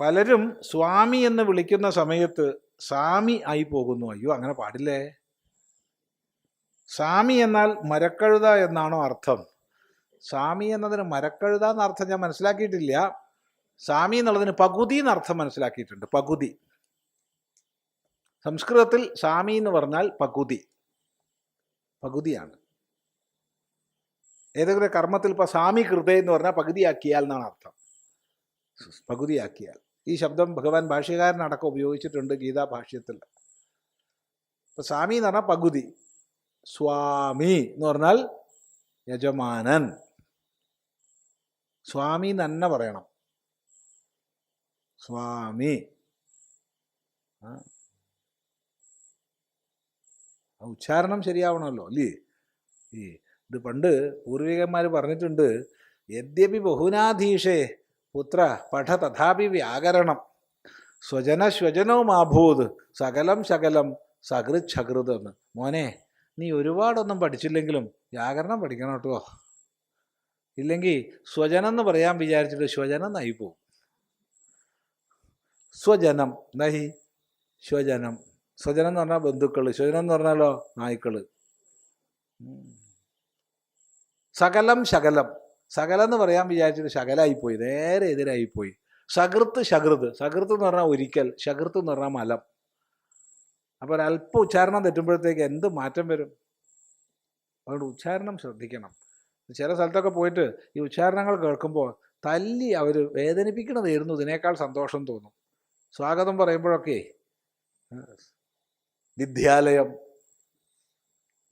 പലരും സ്വാമി എന്ന് വിളിക്കുന്ന സമയത്ത് സ്വാമി ആയി പോകുന്നു. അയ്യോ അങ്ങനെ പാടില്ലേ? സ്വാമി എന്നാൽ മരക്കഴുത എന്നാണോ അർത്ഥം. സ്വാമി എന്നതിന് മരക്കഴുത എന്ന അർത്ഥം ഞാൻ മനസ്സിലാക്കിയിട്ടില്ല. സ്വാമി എന്നുള്ളതിന് പകുതി എന്ന അർത്ഥം മനസ്സിലാക്കിയിട്ടുണ്ട്. പകുതി. സംസ്കൃതത്തിൽ സ്വാമി എന്ന് പറഞ്ഞാൽ പകുതി. പകുതിയാണ്. ഏതെങ്കിലും കർമ്മത്തിൽ ഇപ്പോൾ സ്വാമി കൃത എന്ന് പറഞ്ഞാൽ പകുതിയാക്കിയാൽ എന്നാണ് അർത്ഥം. പകുതിയാക്കിയാൽ. ഈ ശബ്ദം ഭഗവാൻ ഭാഷ്യകാരനടക്കം ഉപയോഗിച്ചിട്ടുണ്ട് ഗീതാ ഭാഷ്യത്തിൽ. ഇപ്പൊ സ്വാമി എന്ന് പറഞ്ഞാൽ പകുതി. സ്വാമി എന്ന് പറഞ്ഞാൽ യജമാനൻ. സ്വാമി തന്നെ പറയണം. സ്വാമി. ഉച്ചാരണം ശരിയാവണമല്ലോ അല്ലേ? ഈ ഇത് പണ്ട് പൂർവികന്മാർ പറഞ്ഞിട്ടുണ്ട് യദ്യപി ബഹുനാധീഷേ പുത്ര പഠ തഥാപി വ്യാകരണം. സ്വജന സ്വജനവുമാഭൂത് സകലം ശകലം സകൃത് സകൃത് എന്ന് മോനെ നീ ഒരുപാടൊന്നും പഠിച്ചില്ലെങ്കിലും വ്യാകരണം പഠിക്കണം കേട്ടോ. ഇല്ലെങ്കിൽ സ്വജനം എന്ന് പറയാൻ വിചാരിച്ചിട്ട് സ്വജനം എന്നായി പോവും. സ്വജനം നഹി സ്വജനം. സ്വജനം എന്ന് പറഞ്ഞാൽ ബന്ധുക്കൾ സ്വജനം എന്ന് പറഞ്ഞാലോ നായ്ക്കൾ. ഉം. സകലം ശകലം സകലം എന്ന് പറയാൻ വിചാരിച്ചത് ശകലായിപ്പോയി നേരെ എതിരായിപ്പോയി. സകൃത്ത് ശകൃത് സകൃത്ത് എന്ന് പറഞ്ഞാൽ ഒരിക്കൽ ശകൃത്ത് എന്ന് പറഞ്ഞാൽ മലം. അപ്പോൾ ഒരല്പം ഉച്ചാരണം തെറ്റുമ്പോഴത്തേക്ക് എന്ത് മാറ്റം വരും? അതുകൊണ്ട് ഉച്ചാരണം ശ്രദ്ധിക്കണം. ചില സ്ഥലത്തൊക്കെ പോയിട്ട് ഈ ഉച്ചാരണങ്ങൾ കേൾക്കുമ്പോൾ തല്ലി അവർ വേദനിപ്പിക്കണതായിരുന്നു ഇതിനേക്കാൾ സന്തോഷം തോന്നും. സ്വാഗതം പറയുമ്പോഴൊക്കെ വിദ്യാലയം.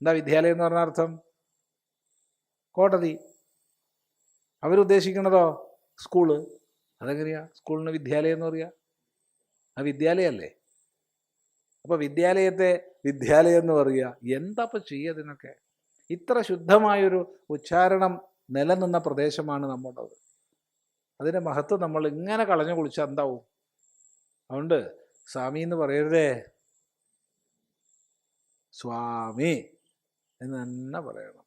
എന്താ വിദ്യാലയം എന്ന് പറഞ്ഞ അർത്ഥം? കോടതി. അവരുദ്ദേശിക്കുന്നതോ സ്കൂൾ. അതെങ്ങനെയാ? സ്കൂളിന് വിദ്യാലയം എന്ന് പറയുക ആ വിദ്യാലയമല്ലേ അപ്പോൾ വിദ്യാലയത്തെ വിദ്യാലയം എന്ന് പറയുക എന്താ ഇപ്പം ചെയ്യുക ഇതിനൊക്കെ ഇത്ര ശുദ്ധമായൊരു ഉച്ചാരണം നിലനിന്ന പ്രദേശമാണ് നമ്മുടേത്. അതിന്റെ മഹത്വം നമ്മൾ ഇങ്ങനെ കളഞ്ഞു കുളിച്ചാൽ എന്താവും? അതുകൊണ്ട് സ്വാമി എന്ന് പറയരുതേ. സ്വാമി എന്ന് തന്നെ പറയണം.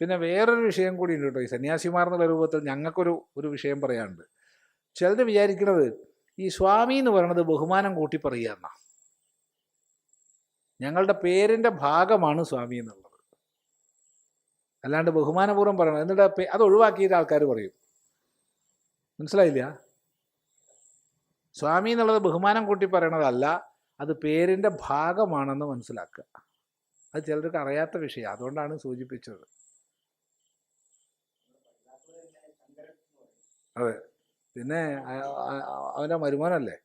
പിന്നെ വേറൊരു വിഷയം കൂടി ഉണ്ട് കേട്ടോ. ഈ സന്യാസിമാർ എന്നുള്ള രൂപത്തിൽ ഞങ്ങൾക്കൊരു ഒരു വിഷയം പറയാനുണ്ട്. ചിലർ വിചാരിക്കുന്നത് ഈ സ്വാമി എന്ന് പറയുന്നത് ബഹുമാനം കൂട്ടി പറയുക എന്നാ. ഞങ്ങളുടെ പേരിന്റെ ഭാഗമാണ് സ്വാമി എന്നുള്ളത്. അല്ലാണ്ട് ബഹുമാനപൂർവം പറയണം. എന്നിട്ട് അത് ഒഴിവാക്കിയിട്ട് ആൾക്കാർ പറയും. മനസ്സിലായില്ല? സ്വാമി എന്നുള്ളത് ബഹുമാനം കൂട്ടി പറയണതല്ല അത് പേരിന്റെ ഭാഗമാണെന്ന് മനസ്സിലാക്കുക. അത് ചിലർക്ക് അറിയാത്ത വിഷയം. അതുകൊണ്ടാണ് സൂചിപ്പിച്ചത്. അതെ. പിന്നെ അവന്റെ മരുമോനല്ലേ?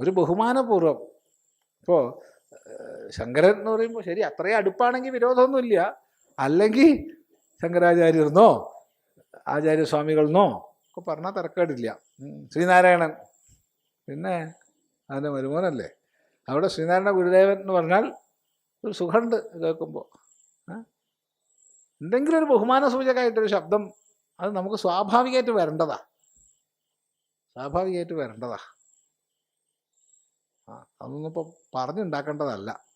ഒരു ബഹുമാനപൂർവം. ഇപ്പോൾ ശങ്കരൻ എന്ന് പറയുമ്പോൾ ശരി അത്രയും അടുപ്പാണെങ്കിൽ വിരോധമൊന്നുമില്ല. അല്ലെങ്കിൽ ശങ്കരാചാര്യർന്നോ ആചാര്യസ്വാമികളെന്നോ ഒക്കെ പറഞ്ഞാൽ തിരക്കേടില്ല. ശ്രീനാരായണൻ. പിന്നെ അതിന്റെ മരുമോനല്ലേ? അവിടെ ശ്രീനാരായണ ഗുരുദേവൻ എന്ന് പറഞ്ഞാൽ ഒരു സുഖമുണ്ട് കേൾക്കുമ്പോൾ എന്തെങ്കിലും ഒരു ബഹുമാന സൂചകമായിട്ടൊരു ശബ്ദം അത് നമുക്ക് സ്വാഭാവികമായിട്ട് വരേണ്ടതാ. സ്വാഭാവികമായിട്ട് വരേണ്ടതാ. ആ അതൊന്നും ഇപ്പോൾ പറഞ്ഞുണ്ടാക്കേണ്ടതല്ല.